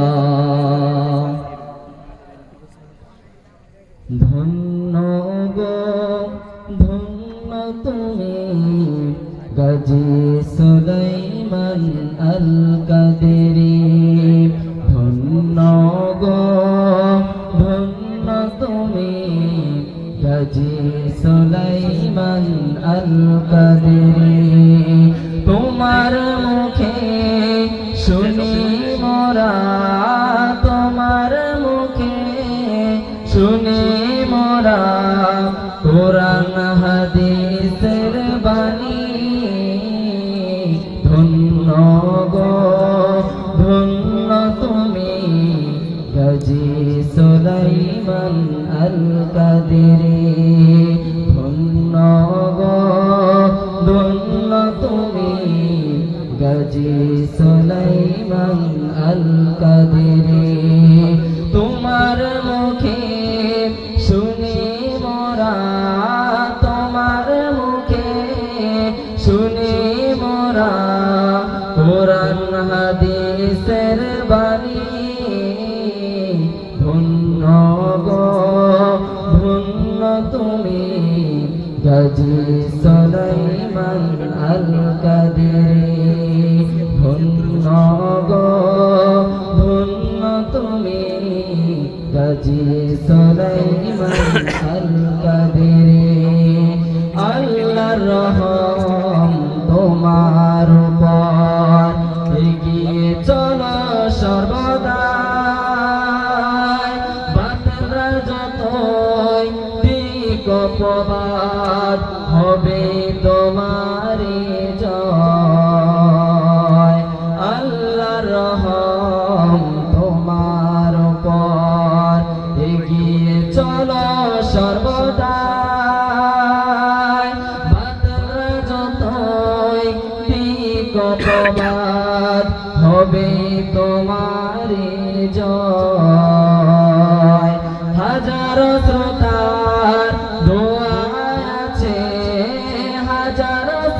আল্লাহ ধন্য তুমি। গজি সুলাইমান আল কাদেরি ধন্য তুমি। গজি সুলাইমান আল কাদেরি তোমার মুখে শুনি মোরা কোরআন, হাদিসের বাণী। ধন্য গো, ধন্য তুমি গাজী সুলাইমান আল কাদেরি ধন্য গো, ধন্য তুমি গাজী সুলাইমান আল কাদেরি তোমার ধন্য তুমি গাজী সলাইমান আল কাদেরি ধন্য ধন্য তুমি গাজী সুলাইমান অপবাদ হবে তোমারে রহম তোমার উপর। এগিয়ে চলো সর্বদা অপবাদ হবে তোমারে জয়। হাজারো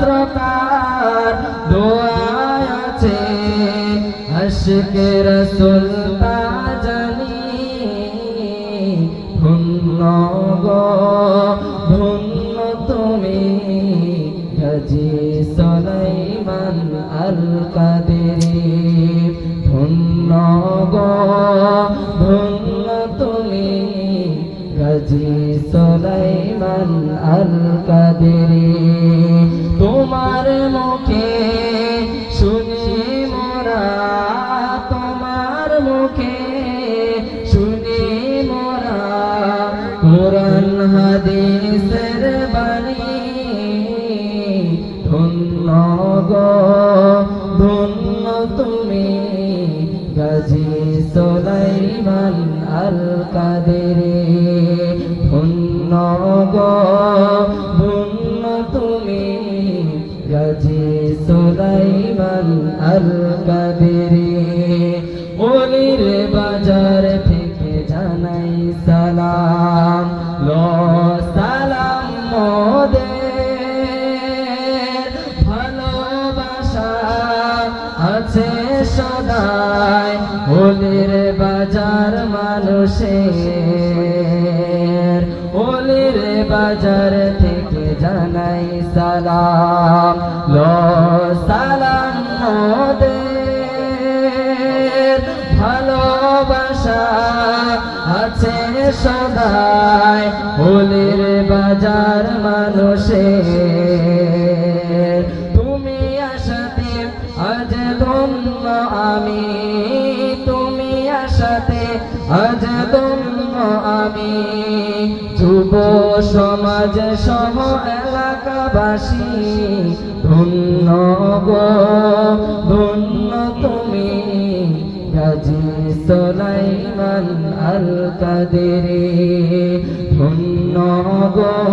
হাজারো শ্রোতার দোয়া আছে, আশকে রসুল জানি। গো, ধন্য তুমি গাজী সলাইমান আল কাদেরি ধন্য গো তুমি গাজী ধন্য তুমি গাজী সোলাইমান আল কাদেরি ধন্য ধন্য তুমি গাজী সোলাইমান আল কাদেরি আছে সদাই ওলির বাজার মানুষের। ওলির বাজার থেকে জানাই সালাম, লো সালাম মোদের। সদাই ওলির বাজার মানুষের। আমি, তুমি আসাতে আজদম্ম আমি। যুব সমাজ সহ এলাকাবাসী, ধন্য গো, ধন্য তুমি। গাজী সোলাইমান আল কাদের ধন্য গো।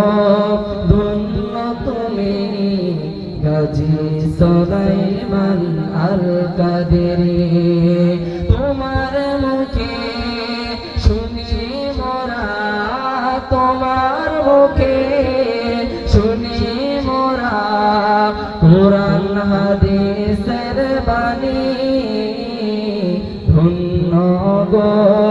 গাজী সোলাইমান আল কাদেরে তোমার মুখে শুনি মোরা, তোমার মুখে শুনি মোরা। কোরআন, হাদিসের বাণী ধন্য গো।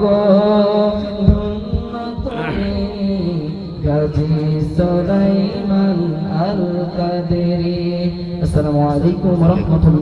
গো গাজী সোলাইমান আল কাদেরে আসসালামু আলাইকুম রহমতুল্লাহ।